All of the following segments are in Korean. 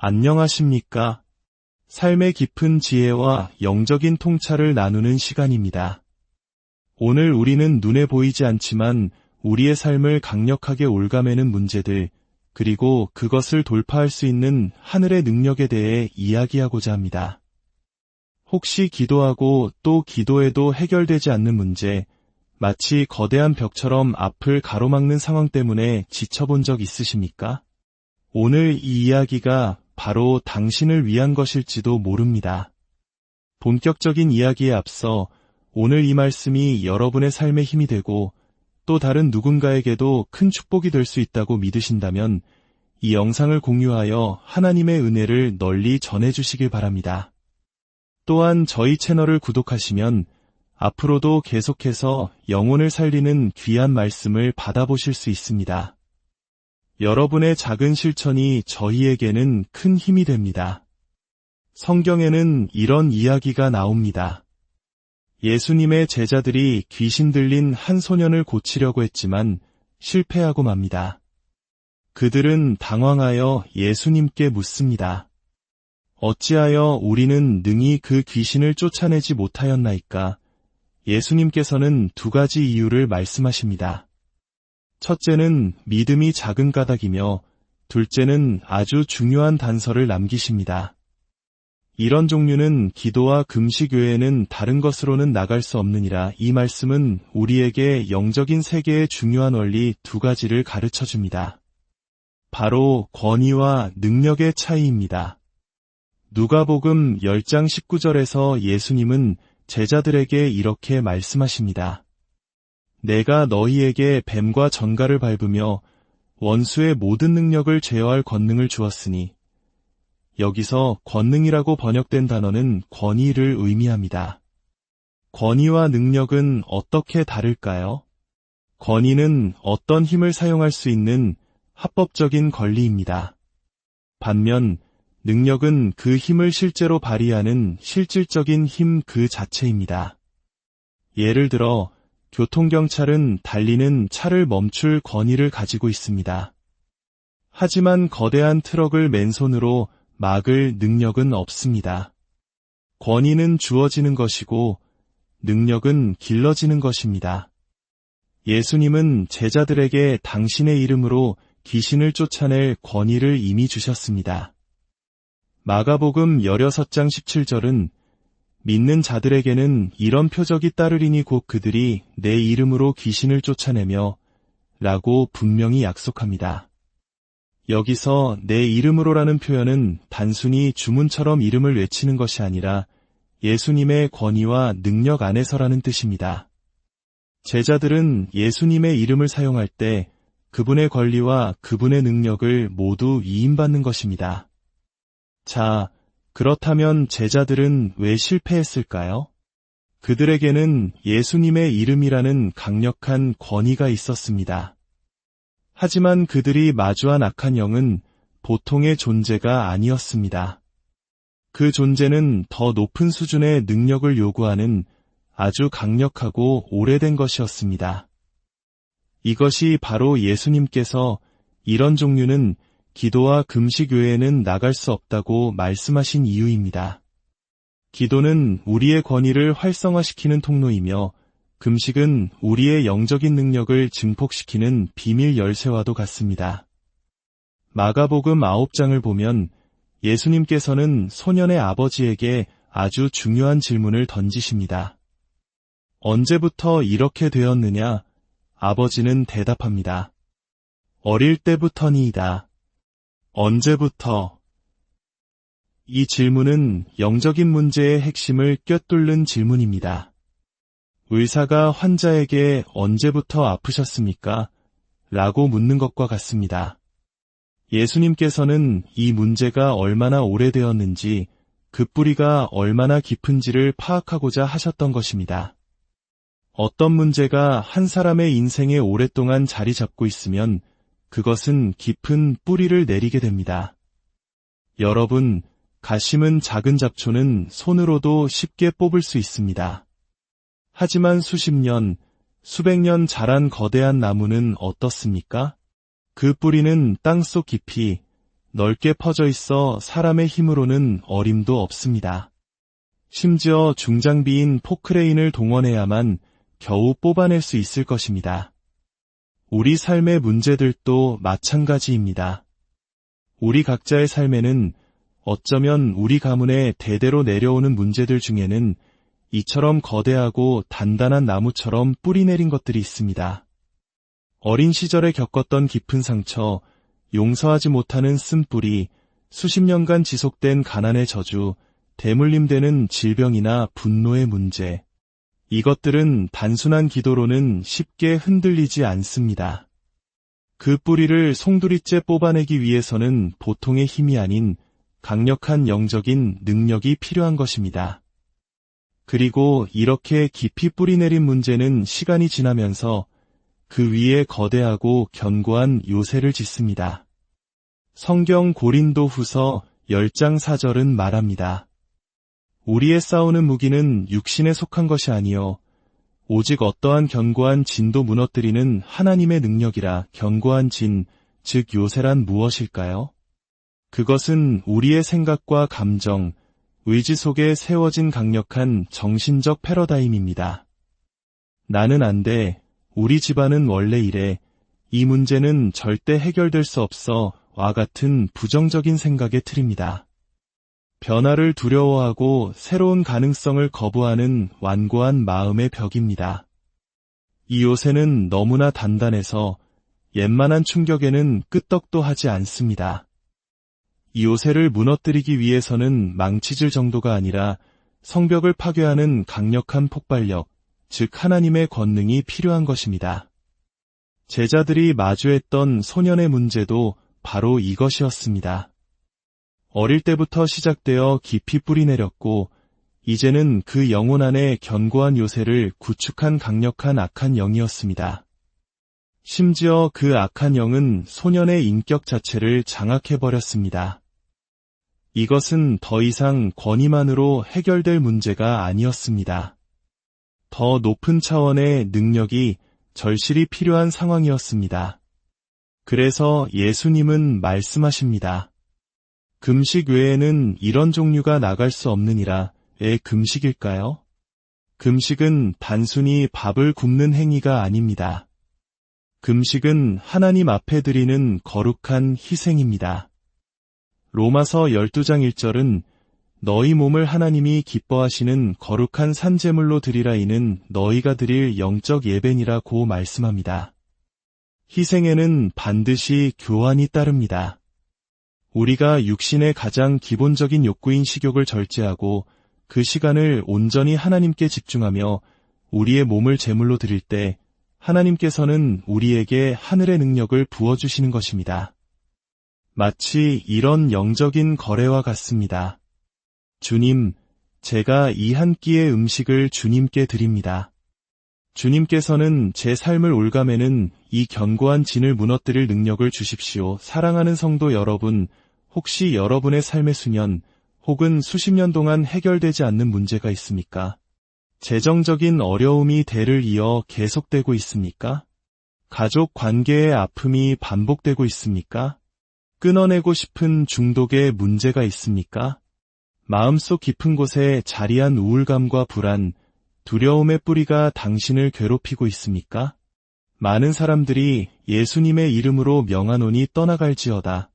안녕하십니까? 삶의 깊은 지혜와 영적인 통찰을 나누는 시간입니다. 오늘 우리는 눈에 보이지 않지만 우리의 삶을 강력하게 올가매는 문제들, 그리고 그것을 돌파할 수 있는 하늘의 능력에 대해 이야기하고자 합니다. 혹시 기도하고 또 기도해도 해결되지 않는 문제, 마치 거대한 벽처럼 앞을 가로막는 상황 때문에 지쳐본 적 있으십니까? 오늘 이 이야기가 바로 당신을 위한 것일지도 모릅니다. 본격적인 이야기에 앞서 오늘 이 말씀이 여러분의 삶에 힘이 되고 또 다른 누군가에게도 큰 축복이 될 수 있다고 믿으신다면 이 영상을 공유하여 하나님의 은혜를 널리 전해주시길 바랍니다. 또한 저희 채널을 구독하시면 앞으로도 계속해서 영혼을 살리는 귀한 말씀을 받아보실 수 있습니다. 여러분의 작은 실천이 저희에게는 큰 힘이 됩니다. 성경에는 이런 이야기가 나옵니다. 예수님의 제자들이 귀신 들린 한 소년을 고치려고 했지만 실패하고 맙니다. 그들은 당황하여 예수님께 묻습니다. 어찌하여 우리는 능히 그 귀신을 쫓아내지 못하였나이까? 예수님께서는 두 가지 이유를 말씀하십니다. 첫째는 믿음이 작은 까닭이며 둘째는 아주 중요한 단서를 남기십니다. 이런 종류는 기도와 금식 외에는 다른 것으로는 나갈 수 없느니라 이 말씀은 우리에게 영적인 세계의 중요한 원리 두 가지를 가르쳐 줍니다. 바로 권위와 능력의 차이입니다. 누가복음 10장 19절에서 예수님은 제자들에게 이렇게 말씀하십니다. 내가 너희에게 뱀과 전갈을 밟으며 원수의 모든 능력을 제어할 권능을 주었으니 여기서 권능이라고 번역된 단어는 권위를 의미합니다. 권위와 능력은 어떻게 다를까요? 권위는 어떤 힘을 사용할 수 있는 합법적인 권리입니다. 반면 능력은 그 힘을 실제로 발휘하는 실질적인 힘 그 자체입니다. 예를 들어 교통경찰은 달리는 차를 멈출 권위를 가지고 있습니다. 하지만 거대한 트럭을 맨손으로 막을 능력은 없습니다. 권위는 주어지는 것이고 능력은 길러지는 것입니다. 예수님은 제자들에게 당신의 이름으로 귀신을 쫓아낼 권위를 이미 주셨습니다. 마가복음 16장 17절은 믿는 자들에게는 이런 표적이 따르리니 곧 그들이 내 이름으로 귀신을 쫓아내며 라고 분명히 약속합니다. 여기서 내 이름으로라는 표현은 단순히 주문처럼 이름을 외치는 것이 아니라 예수님의 권위와 능력 안에서라는 뜻입니다. 제자들은 예수님의 이름을 사용할 때 그분의 권리와 그분의 능력을 모두 위임받는 것입니다. 자, 그렇다면 제자들은 왜 실패했을까요? 그들에게는 예수님의 이름이라는 강력한 권위가 있었습니다. 하지만 그들이 마주한 악한 영은 보통의 존재가 아니었습니다. 그 존재는 더 높은 수준의 능력을 요구하는 아주 강력하고 오래된 것이었습니다. 이것이 바로 예수님께서 이런 종류는 기도와 금식 외에는 나갈 수 없다고 말씀하신 이유입니다. 기도는 우리의 권위를 활성화시키는 통로이며 금식은 우리의 영적인 능력을 증폭시키는 비밀 열쇠와도 같습니다. 마가복음 9장을 보면 예수님께서는 소년의 아버지에게 아주 중요한 질문을 던지십니다. 언제부터 이렇게 되었느냐? 아버지는 대답합니다. 어릴 때부터니이다. 언제부터? 이 질문은 영적인 문제의 핵심을 꿰뚫는 질문입니다. 의사가 환자에게 언제부터 아프셨습니까? 라고 묻는 것과 같습니다. 예수님께서는 이 문제가 얼마나 오래되었는지 그 뿌리가 얼마나 깊은지를 파악하고자 하셨던 것입니다. 어떤 문제가 한 사람의 인생에 오랫동안 자리 잡고 있으면 그것은 깊은 뿌리를 내리게 됩니다. 여러분, 가심은 작은 잡초는 손으로도 쉽게 뽑을 수 있습니다. 하지만 수십 년, 수백 년 자란 거대한 나무는 어떻습니까? 그 뿌리는 땅속 깊이 넓게 퍼져 있어 사람의 힘으로는 어림도 없습니다. 심지어 중장비인 포크레인을 동원해야만 겨우 뽑아낼 수 있을 것입니다. 우리 삶의 문제들도 마찬가지입니다. 우리 각자의 삶에는 어쩌면 우리 가문에 대대로 내려오는 문제들 중에는 이처럼 거대하고 단단한 나무처럼 뿌리 내린 것들이 있습니다. 어린 시절에 겪었던 깊은 상처, 용서하지 못하는 쓴뿌리, 수십 년간 지속된 가난의 저주, 대물림되는 질병이나 분노의 문제. 이것들은 단순한 기도로는 쉽게 흔들리지 않습니다. 그 뿌리를 송두리째 뽑아내기 위해서는 보통의 힘이 아닌 강력한 영적인 능력이 필요한 것입니다. 그리고 이렇게 깊이 뿌리 내린 문제는 시간이 지나면서 그 위에 거대하고 견고한 요새를 짓습니다. 성경 고린도 후서 10장 4절은 말합니다. 우리의 싸우는 무기는 육신에 속한 것이 아니요 오직 어떠한 견고한 진도 무너뜨리는 하나님의 능력이라 견고한 진, 즉 요새란 무엇일까요? 그것은 우리의 생각과 감정, 의지 속에 세워진 강력한 정신적 패러다임입니다. 나는 안 돼, 우리 집안은 원래 이래. 이 문제는 절대 해결될 수 없어 와 같은 부정적인 생각의 틀입니다. 변화를 두려워하고 새로운 가능성을 거부하는 완고한 마음의 벽입니다. 이 요새는 너무나 단단해서 옛만한 충격에는 끄떡도 하지 않습니다. 이 요새를 무너뜨리기 위해서는 망치질 정도가 아니라 성벽을 파괴하는 강력한 폭발력, 즉 하나님의 권능이 필요한 것입니다. 제자들이 마주했던 소년의 문제도 바로 이것이었습니다. 어릴 때부터 시작되어 깊이 뿌리내렸고 이제는 그 영혼 안에 견고한 요새를 구축한 강력한 악한 영이었습니다. 심지어 그 악한 영은 소년의 인격 자체를 장악해버렸습니다. 이것은 더 이상 권위만으로 해결될 문제가 아니었습니다. 더 높은 차원의 능력이 절실히 필요한 상황이었습니다. 그래서 예수님은 말씀하십니다. 금식 외에는 이런 종류가 나갈 수 없느니라 왜 금식일까요? 금식은 단순히 밥을 굽는 행위가 아닙니다. 금식은 하나님 앞에 드리는 거룩한 희생입니다. 로마서 12장 1절은 너희 몸을 하나님이 기뻐하시는 거룩한 산재물로 드리라 이는 너희가 드릴 영적 예배니라고 말씀합니다. 희생에는 반드시 교환이 따릅니다. 우리가 육신의 가장 기본적인 욕구인 식욕을 절제하고 그 시간을 온전히 하나님께 집중하며 우리의 몸을 제물로 드릴 때 하나님께서는 우리에게 하늘의 능력을 부어주시는 것입니다. 마치 이런 영적인 거래와 같습니다. 주님, 제가 이 한 끼의 음식을 주님께 드립니다. 주님께서는 제 삶을 올가매는 이 견고한 진을 무너뜨릴 능력을 주십시오. 사랑하는 성도 여러분, 혹시 여러분의 삶의 수년 혹은 수십 년 동안 해결되지 않는 문제가 있습니까? 재정적인 어려움이 대를 이어 계속되고 있습니까? 가족 관계의 아픔이 반복되고 있습니까? 끊어내고 싶은 중독의 문제가 있습니까? 마음속 깊은 곳에 자리한 우울감과 불안, 두려움의 뿌리가 당신을 괴롭히고 있습니까? 많은 사람들이 예수님의 이름으로 명하노니 떠나갈지어다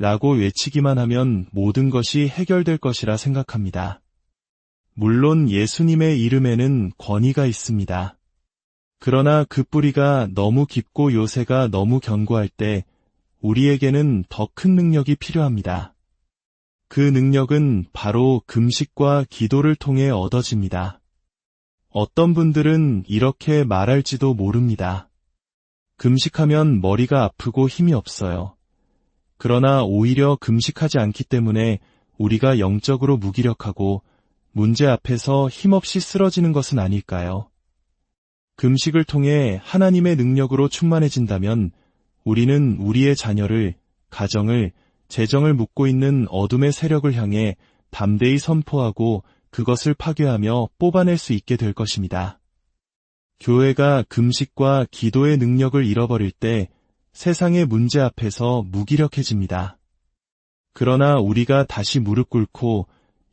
라고 외치기만 하면 모든 것이 해결될 것이라 생각합니다. 물론 예수님의 이름에는 권위가 있습니다. 그러나 그 뿌리가 너무 깊고 요새가 너무 견고할 때 우리에게는 더 큰 능력이 필요합니다. 그 능력은 바로 금식과 기도를 통해 얻어집니다. 어떤 분들은 이렇게 말할지도 모릅니다. 금식하면 머리가 아프고 힘이 없어요. 그러나 오히려 금식하지 않기 때문에 우리가 영적으로 무기력하고 문제 앞에서 힘없이 쓰러지는 것은 아닐까요? 금식을 통해 하나님의 능력으로 충만해진다면 우리는 우리의 자녀를, 가정을 재정을 묻고 있는 어둠의 세력을 향해 담대히 선포하고 그것을 파괴하며 뽑아낼 수 있게 될 것입니다. 교회가 금식과 기도의 능력을 잃어버릴 때 세상의 문제 앞에서 무기력해집니다. 그러나 우리가 다시 무릎 꿇고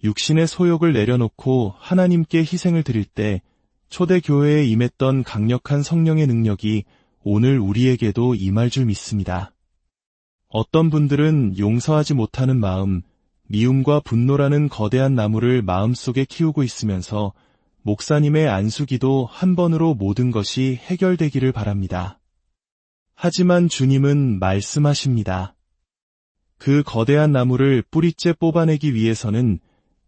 육신의 소욕을 내려놓고 하나님께 희생을 드릴 때 초대교회에 임했던 강력한 성령의 능력이 오늘 우리에게도 임할 줄 믿습니다. 어떤 분들은 용서하지 못하는 마음, 미움과 분노라는 거대한 나무를 마음속에 키우고 있으면서 목사님의 안수기도 한 번으로 모든 것이 해결되기를 바랍니다. 하지만 주님은 말씀하십니다. 그 거대한 나무를 뿌리째 뽑아내기 위해서는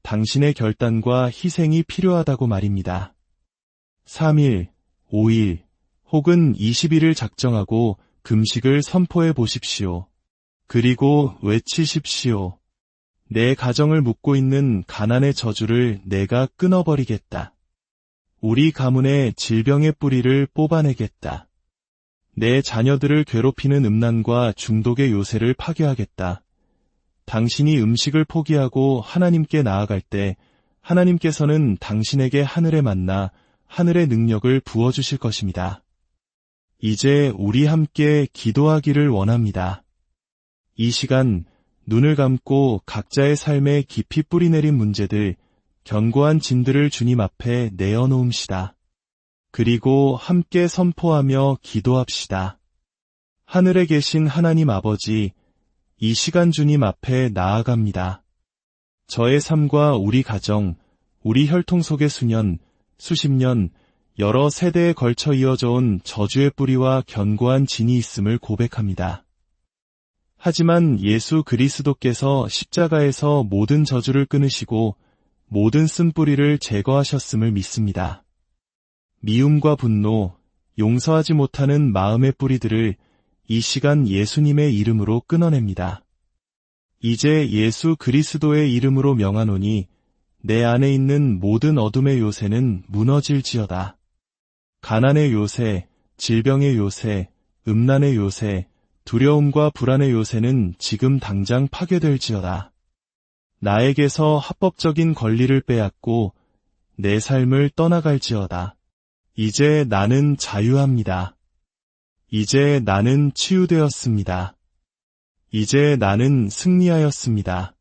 당신의 결단과 희생이 필요하다고 말입니다. 3일, 5일, 혹은 20일을 작정하고 금식을 선포해 보십시오. 그리고 외치십시오. 내 가정을 묶고 있는 가난의 저주를 내가 끊어버리겠다. 우리 가문의 질병의 뿌리를 뽑아내겠다. 내 자녀들을 괴롭히는 음란과 중독의 요새를 파괴하겠다. 당신이 음식을 포기하고 하나님께 나아갈 때 하나님께서는 당신에게 하늘에 만나 하늘의 능력을 부어주실 것입니다. 이제 우리 함께 기도하기를 원합니다. 이 시간 눈을 감고 각자의 삶에 깊이 뿌리내린 문제들, 견고한 진들을 주님 앞에 내어놓음시다. 그리고 함께 선포하며 기도합시다. 하늘에 계신 하나님 아버지, 이 시간 주님 앞에 나아갑니다. 저의 삶과 우리 가정, 우리 혈통 속의 수년, 수십 년, 여러 세대에 걸쳐 이어져 온 저주의 뿌리와 견고한 진이 있음을 고백합니다. 하지만 예수 그리스도께서 십자가에서 모든 저주를 끊으시고 모든 쓴뿌리를 제거하셨음을 믿습니다. 미움과 분노, 용서하지 못하는 마음의 뿌리들을 이 시간 예수님의 이름으로 끊어냅니다. 이제 예수 그리스도의 이름으로 명하노니 내 안에 있는 모든 어둠의 요새는 무너질지어다. 가난의 요새, 질병의 요새, 음란의 요새, 두려움과 불안의 요새는 지금 당장 파괴될지어다. 나에게서 합법적인 권리를 빼앗고 내 삶을 떠나갈지어다. 이제 나는 자유합니다. 이제 나는 치유되었습니다. 이제 나는 승리하였습니다.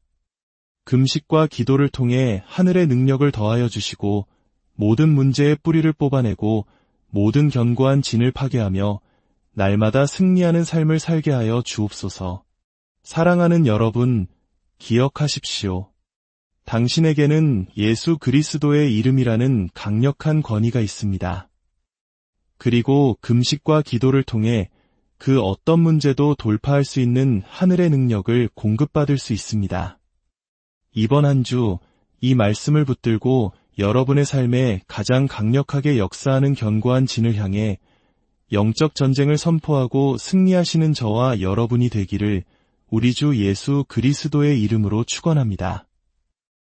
금식과 기도를 통해 하늘의 능력을 더하여 주시고 모든 문제의 뿌리를 뽑아내고 모든 견고한 진을 파괴하며 날마다 승리하는 삶을 살게 하여 주옵소서. 사랑하는 여러분, 기억하십시오. 당신에게는 예수 그리스도의 이름이라는 강력한 권위가 있습니다. 그리고 금식과 기도를 통해 그 어떤 문제도 돌파할 수 있는 하늘의 능력을 공급받을 수 있습니다. 이번 한 주 이 말씀을 붙들고 여러분의 삶에 가장 강력하게 역사하는 견고한 진을 향해 영적 전쟁을 선포하고 승리하시는 저와 여러분이 되기를 우리 주 예수 그리스도의 이름으로 축원합니다.